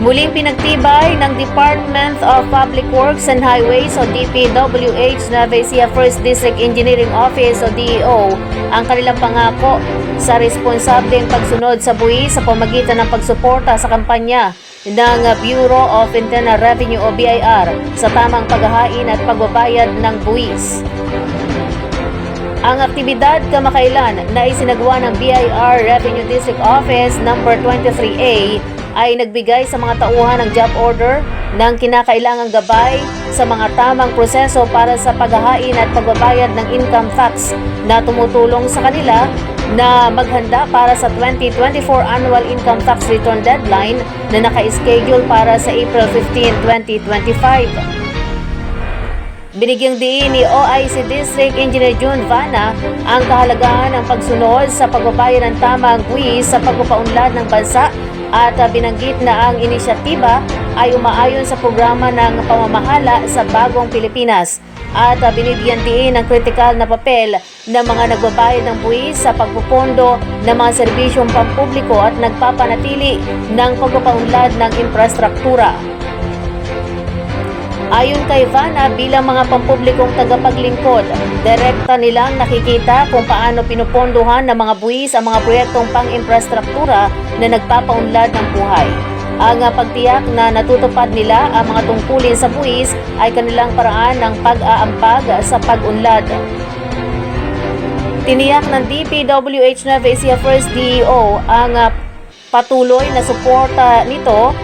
Muling pinagtibay ng Department of Public Works and Highways o DPWH Nueva Ecija First District Engineering Office o DEO ang kanilang pangako sa responsableng pagsunod sa buwi sa pamagitan ng pagsuporta sa kampanya ng Bureau of Internal Revenue o BIR sa tamang paghahain at pagbabayad ng buwis. Ang aktibidad kamakailan na isinagawa ng BIR Revenue District Office number 23A ay nagbigay sa mga tauhan ng job order ng kinakailangang gabay sa mga tamang proseso para sa paghahain at pagbabayad ng income tax na tumutulong sa kanila na maghanda para sa 2024 annual income tax return deadline na naka-schedule para sa April 15, 2025. Binigyang diin ni OIC District Engineer June Vana ang kahalagahan ng pagsunod sa pagbabayad ng tamang buwis sa pagpapaunlad ng bansa at uh, binanggit na ang inisyatiba ay umaayon sa programa ng pamamahala sa bagong Pilipinas at uh, binibigyan diin ng kritikal na papel ng mga nagbabayad ng buwis sa pagpupondo ng mga serbisyong pampubliko at nagpapanatili ng pagpapaunlad ng infrastruktura. Ayon kay Vanna bilang mga pampublikong tagapaglingkod, direkta nilang nakikita kung paano pinupondohan ng mga buwis ang mga proyektong pang-infrastruktura na nagpapaunlad ng buhay. Ang pagtiyak na natutupad nila ang mga tungkulin sa buwis ay kanilang paraan ng pag-aampag sa pag-unlad. Tiniyak ng DPWH Nueva Ecija First DEO ang uh, patuloy na suporta nito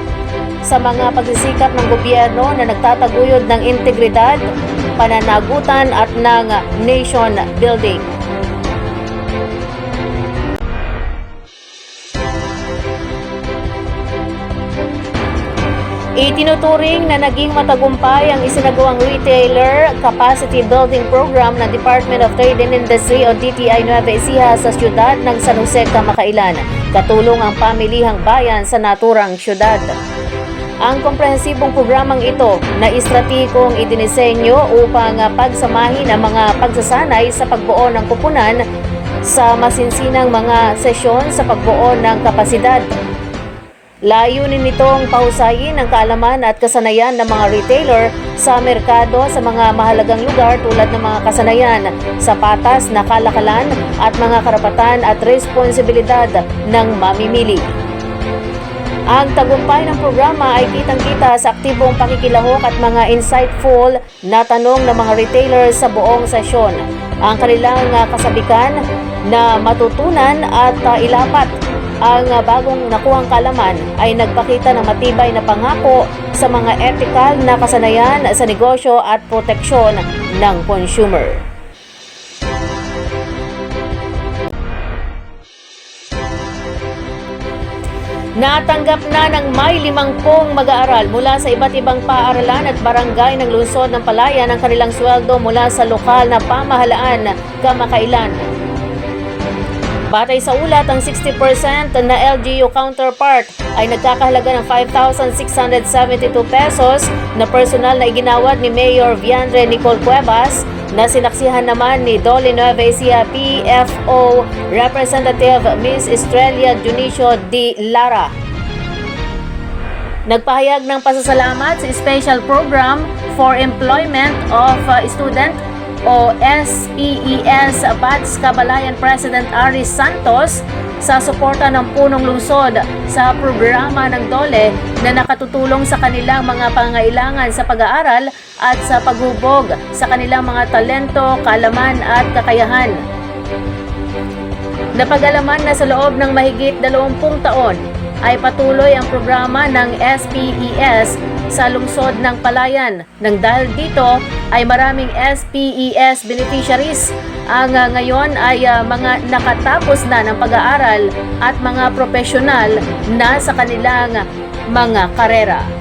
sa mga pagsisikap ng gobyerno na nagtataguyod ng integridad, pananagutan at ng nation building. Itinuturing na naging matagumpay ang isinagawang retailer capacity building program ng Department of Trade and Industry o DTI Nueva Ecija sa siyudad ng San Jose, Kamakailan. Katulong ang pamilihang bayan sa naturang siyudad. Ang komprehensibong programang ito na estratehikong idinisenyo upang ah, pagsamahin ang mga pagsasanay sa pagbuo ng kupunan sa masinsinang mga sesyon sa pagbuo ng kapasidad. Layunin nitong pahusayin ang kaalaman at kasanayan ng mga retailer sa merkado sa mga mahalagang lugar tulad ng mga kasanayan sa patas na kalakalan at mga karapatan at responsibilidad ng mamimili. Ang tagumpay ng programa ay kitang-kita sa aktibong pakikilahok at mga insightful na tanong ng mga retailers sa buong sesyon. Ang kanilang uh, kasabikan na matutunan at uh, ilapat ang uh, bagong nakuhang kalaman ay nagpakita ng matibay na pangako sa mga ethical na kasanayan sa negosyo at proteksyon ng consumer. Natanggap na ng may limangpong mag-aaral mula sa iba't ibang paaralan at barangay ng lungsod ng Palayan ang kanilang sweldo mula sa lokal na pamahalaan kamakailan. Batay sa ulat, ang 60% na LGU counterpart ay nagkakahalaga ng 5,672 pesos na personal na iginawad ni Mayor Viandre Nicole Cuevas na sinaksihan naman ni Dolly Nueva Ecija PFO Representative Miss Estrella Junicio D. Lara. Nagpahayag ng pasasalamat sa Special Program for Employment of uh, Student o SPES Bats Kabalayan President Aris Santos sa suporta ng punong lungsod sa programa ng DOLE na nakatutulong sa kanilang mga pangailangan sa pag-aaral at sa paghubog sa kanilang mga talento, kalaman at kakayahan. Napagalaman na sa loob ng mahigit 20 taon ay patuloy ang programa ng SPES sa lungsod ng Palayan. Nang dahil dito ay maraming SPES beneficiaries ang uh, ngayon ay uh, mga nakatapos na ng pag-aaral at mga profesional na sa kanilang mga karera.